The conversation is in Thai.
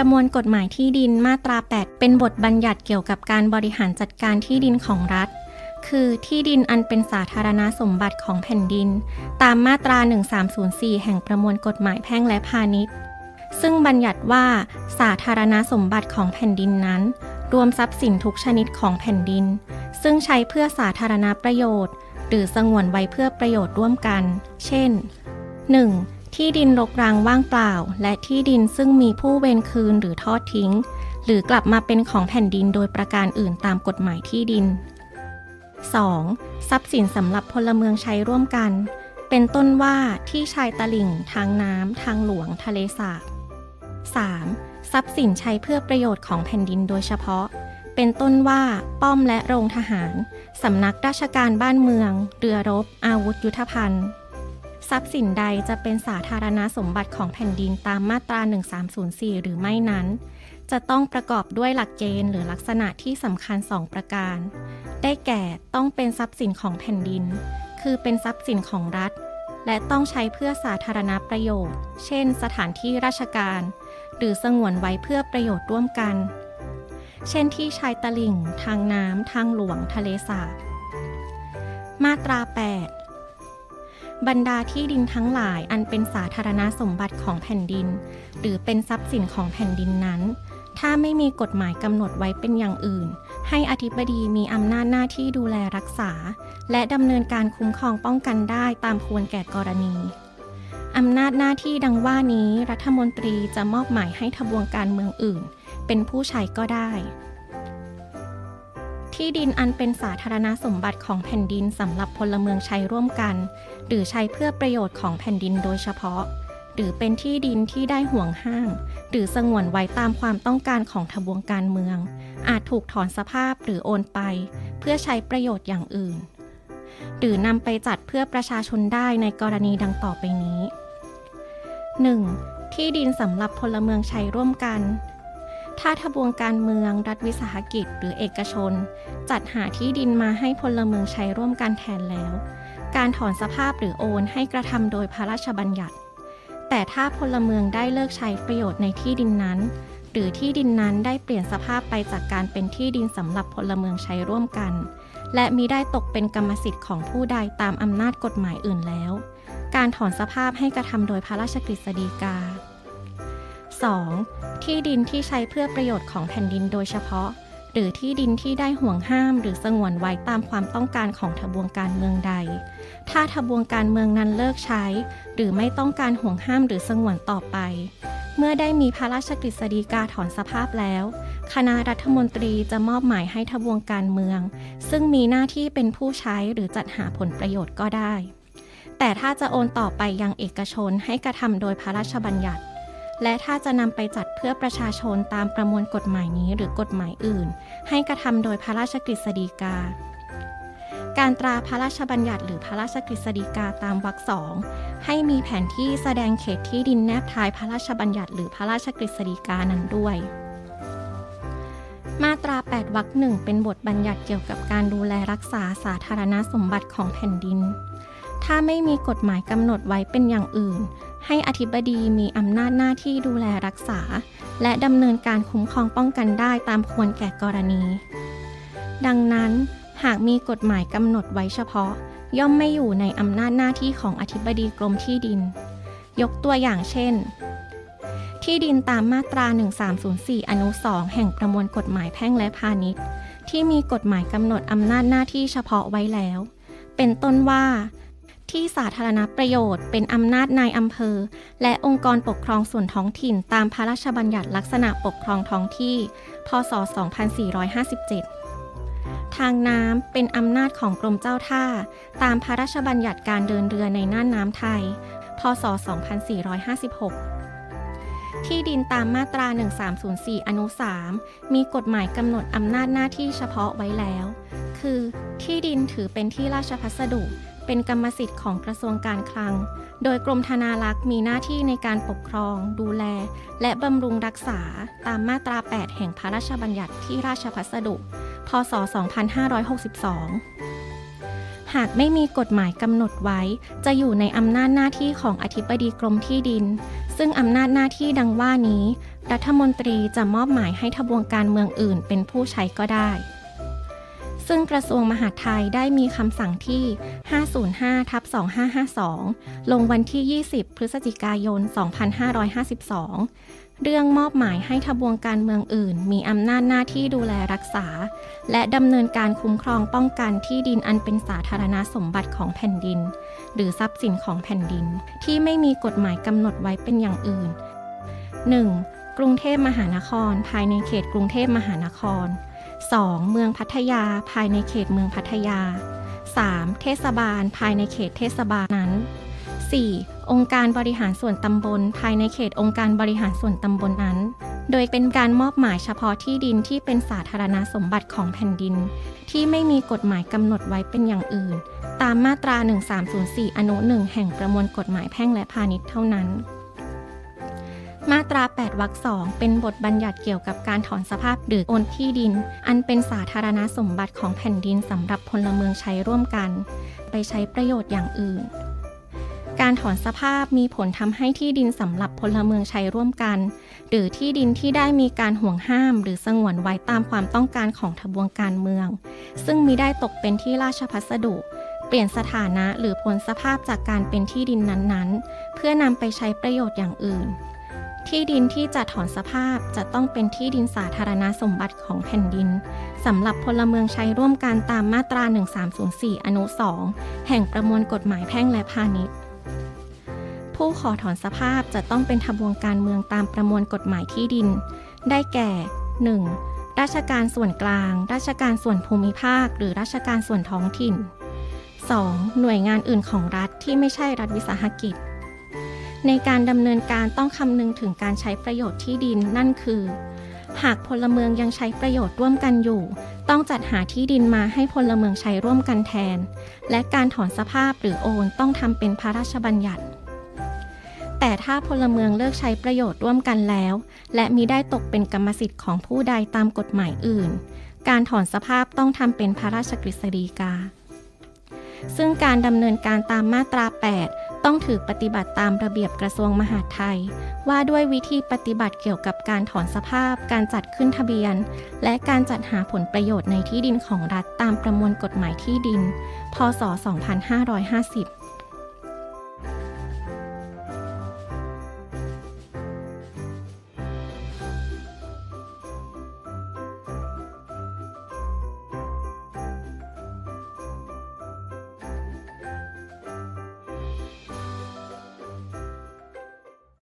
ประมวลกฎหมายที่ดินมาตรา 8 เป็นบทบัญญัติเกี่ยวกับการบริหารจัดการที่ดินของรัฐ คือที่ดินอันเป็นสาธารณสมบัติของแผ่นดิน ตามมาตรา 1304 แห่งประมวลกฎหมายแพ่งและพาณิชย์ ซึ่งบัญญัติว่าสาธารณสมบัติของแผ่นดินนั้น รวมทรัพย์สินทุกชนิดของแผ่นดิน ซึ่งใช้เพื่อสาธารณประโยชน์ หรือสงวนไว้เพื่อประโยชน์ร่วมกัน เช่น 1. ที่ดินรกร้างว่างเปล่า และที่ดินซึ่งมีผู้เวรคืนหรือทอดทิ้ง หรือกลับมาเป็นของแผ่นดินโดยประการอื่นตามกฎหมายที่ดิน 2. ทรัพย์สินสำหรับพลเมืองใช้ร่วมกัน เป็นต้นว่าที่ชายตลิ่ง ทางน้ำ ทางหลวง ทะเลสาบ 3. ทรัพย์สินใช้เพื่อประโยชน์ของแผ่นดินโดยเฉพาะ เป็นต้นว่าป้อมและโรงทหาร สำนักราชการบ้านเมือง เรือรบ อาวุธยุทธภัณฑ์ ทรัพย์สินใดจะเป็นสาธารณสมบัติของแผ่นดินตามมาตรา 1304 หรือไม่นั้น จะต้องประกอบด้วยหลักเกณฑ์หรือลักษณะที่สำคัญ 2 ประการ ได้แก่ต้องเป็นทรัพย์สินของแผ่นดิน คือเป็นทรัพย์สินของรัฐ และต้องใช้เพื่อสาธารณประโยชน์ เช่น สถานที่ราชการ หรือสงวนไว้เพื่อประโยชน์ร่วมกัน เช่นที่ชายตลิ่ง ทางน้ำทางหลวง ทะเลสาบ มาตรา 8 บรรดาที่ดินทั้งหลายอันเป็นสาธารณสมบัติของแผ่นดิน หรือเป็นทรัพย์สินของแผ่นดินนั้น ถ้าไม่มีกฎหมายกำหนดไว้เป็นอย่างอื่น ให้อธิบดีมีอำนาจหน้าที่ดูแลรักษา และดำเนินการคุ้มครองป้องกันได้ตามควรแก่กรณีอำนาจหน้าที่ดังว่านี้รัฐมนตรีจะมอบหมายให้ทบวงการเมืองอื่น เป็นผู้ใช้ก็ได้ ที่ดินอันเป็นสาธารณสมบัติของแผ่นดินสำหรับพลเมืองใช้ร่วมกัน หรือใช้เพื่อประโยชน์ของแผ่นดินโดยเฉพาะ หรือเป็นที่ดินที่ได้ห่วงห้าม หรือสงวนไว้ตามความต้องการของทบวงการเมือง อาจถูกถอนสภาพหรือโอนไป เพื่อใช้ประโยชน์อย่างอื่น หรือนำไปจัดเพื่อประชาชนได้ในกรณีดังต่อไปนี้ 1. ที่ดินสำหรับพลเมืองใช้ร่วมกัน ถ้าทบวงการเมือง รัฐวิสาหกิจ หรือเอกชน จัดหาที่ดินมาให้พลเมืองใช้ร่วมกันแทนแล้ว การถอนสภาพหรือโอนให้กระทำโดยพระราชบัญญัติ แต่ถ้าพลเมืองได้เลิกใช้ประโยชน์ในที่ดินนั้น หรือที่ดินนั้นได้เปลี่ยนสภาพไปจากการเป็นที่ดินสำหรับพลเมืองใช้ร่วมกัน และมิได้ตกเป็นกรรมสิทธิ์ของผู้ใดตามอำนาจกฎหมายอื่นแล้ว การถอนสภาพให้กระทำโดยพระราชกฤษฎีกา 2. ที่ดินที่ใช้เพื่อประโยชน์ของแผ่นดินโดยเฉพาะ หรือที่ดินที่ได้ห่วงห้าม หรือสงวนไว้ตามความต้องการของทบวงการเมืองใด ถ้าทบวงการเมืองนั้นเลิกใช้ หรือไม่ต้องการห่วงห้ามหรือสงวนต่อไป เมื่อได้มีพระราชกฤษฎีกาถอนสภาพแล้ว คณะรัฐมนตรีจะมอบหมายให้ทบวงการเมือง ซึ่งมีหน้าที่เป็นผู้ใช้หรือจัดหาผลประโยชน์ก็ได้แต่ถ้าจะโอนต่อไปยังเอกชนให้กระทำโดยพระราชบัญญัติ และถ้าจะนำไปจัดเพื่อประชาชนตามประมวลกฎหมายนี้หรือกฎหมายอื่น ให้กระทำโดยพระราชกฤษฎีกา การตราพระราชบัญญัติหรือพระราชกฤษฎีกาตามวรรคสองให้มีแผนที่แสดงเขตที่ดินแนบท้ายพระราชบัญญัติหรือพระราชกฤษฎีกานั้นด้วยมาตรา 8 วรรคหนึ่งเป็นบทบัญญัติเกี่ยวกับการดูแลรักษาสาธารณสมบัติของแผ่นดิน ถ้าไม่มีกฎหมายกำหนดไว้เป็นอย่างอื่น ให้อธิบดีมีอำนาจหน้าที่ดูแลรักษา และดำเนินการคุ้มครองป้องกันได้ตามควรแก่กรณี ดังนั้นหากมีกฎหมายกำหนดไว้เฉพาะ ย่อมไม่อยู่ในอำนาจหน้าที่ของอธิบดีกรมที่ดิน ยกตัวอย่างเช่น ที่ดินตามมาตรา 1304 อนุ 2 แห่งประมวลกฎหมายแพ่งและพาณิชย์ ที่มีกฎหมายกำหนดอำนาจหน้าที่เฉพาะไว้แล้ว เป็นต้นว่า ที่สาธารณประโยชน์ เป็นอำนาจนายอำเภอ และองค์กรปกครองส่วนท้องถิ่น ตามพระราชบัญญัติลักษณะปกครองท้องที่ พศ 2457 ทางน้ำเป็นอำนาจของกรมเจ้าท่า ตามพระราชบัญญัติการเดินเรือในน่านน้ำไทย พศ 2456ที่ดินตามมาตรา 1304 อนุ 3 มีกฎหมายกำหนดอำนาจหน้าที่เฉพาะไว้แล้ว คือ ที่ดินถือเป็นที่ราชพัสดุ เป็นกรรมสิทธิ์ของกระทรวงการคลัง โดยกรมธนารักษ์มีหน้าที่ในการปกครอง ดูแล และบำรุงรักษาตามมาตรา 8 แห่งพระราชบัญญัติที่ราชพัสดุ พศ 2562 หากไม่มีกฎหมายกำหนดไว้ จะอยู่ในอำนาจหน้าที่ของอธิบดีกรมที่ดิน ซึ่งอำนาจหน้าที่ดังว่านี้ รัฐมนตรีจะมอบหมายให้ทบวงการเมืองอื่นเป็นผู้ใช้ก็ได้ ซึ่งกระทรวงมหาดไทยได้มีคำสั่งที่ 505ทับ2552 ลงวันที่ 20 พฤศจิกายน 2552 เรื่องมอบหมายให้ทบวงการเมืองอื่น มีอำนาจหน้าที่ดูแลรักษา และดำเนินการคุ้มครองป้องกันที่ดินอันเป็นสาธารณสมบัติของแผ่นดิน หรือทรัพย์สินของแผ่นดิน ที่ไม่มีกฎหมายกำหนดไว้เป็นอย่างอื่น 1. กรุงเทพมหานคร ภายในเขตกรุงเทพมหานคร 2. เมืองพัทยาภายในเขตเมืองพัทยา 3. เทศบาล ภายในเขตเทศบาลนั้น 4. องค์การบริหารส่วนตำบล ภายในเขตองค์การบริหารส่วนตำบลนั้น โดยเป็นการมอบหมายเฉพาะที่ดินที่เป็นสาธารณสมบัติของแผ่นดิน ที่ไม่มีกฎหมายกำหนดไว้เป็นอย่างอื่น ตามมาตรา 1304 อนุ 1 แห่งประมวลกฎหมายแพ่งและพาณิชย์เท่านั้น มาตรา 8 วรรคสองเป็นบทบัญญัติเกี่ยวกับการถอนสภาพหรือโอนที่ดิน อันเป็นสาธารณสมบัติของแผ่นดินสำหรับพลเมืองใช้ร่วมกัน ไปใช้ประโยชน์อย่างอื่น การถอนสภาพมีผลทำให้ที่ดินสำหรับพลเมืองใช้ร่วมกัน หรือที่ดินที่ได้มีการห่วงห้าม หรือสงวนไว้ตามความต้องการของทบวงการเมือง ซึ่งมิได้ตกเป็นที่ราชพัสดุเปลี่ยนสถานะหรือพ้นสภาพจากการเป็นที่ดินนั้นๆ เพื่อนำไปใช้ประโยชน์อย่างอื่น ที่ดินที่จะถอนสภาพจะต้องเป็นที่ดินสาธารณสมบัติของแผ่นดินสำหรับพลเมืองใช้ร่วมกันตามมาตรา 1304 อนุ 2 แห่งประมวลกฎหมายแพ่งและพาณิชย์ ผู้ขอถอนสภาพจะต้องเป็นทบวงการเมืองตามประมวลกฎหมายที่ดิน ได้แก่ 1. ราชการส่วนกลาง ราชการส่วนภูมิภาค หรือราชการส่วนท้องถิ่น 2. หน่วยงานอื่นของรัฐที่ไม่ใช่รัฐวิสาหกิจ ในการดำเนินการต้องคำนึงถึงการใช้ประโยชน์ที่ดินนั่นคือ หากพลเมืองยังใช้ประโยชน์ร่วมกันอยู่ ต้องจัดหาที่ดินมาให้พลเมืองใช้ร่วมกันแทน และการถอนสภาพหรือโอนต้องทำเป็นพระราชบัญญัติ แต่ถ้าพลเมืองเลิกใช้ประโยชน์ร่วมกันแล้ว และมิได้ตกเป็นกรรมสิทธิ์ของผู้ใดตามกฎหมายอื่น การถอนสภาพต้องทำเป็นพระราชกฤษฎีกาซึ่งการดำเนินการตามมาตรา 8 ต้องถือปฏิบัติตามระเบียบกระทรวงมหาดไทย ว่าด้วยวิธีปฏิบัติเกี่ยวกับการถอนสภาพ การจัดขึ้นทะเบียน และการจัดหาผลประโยชน์ในที่ดินของรัฐตามประมวลกฎหมายที่ดิน พศ 2550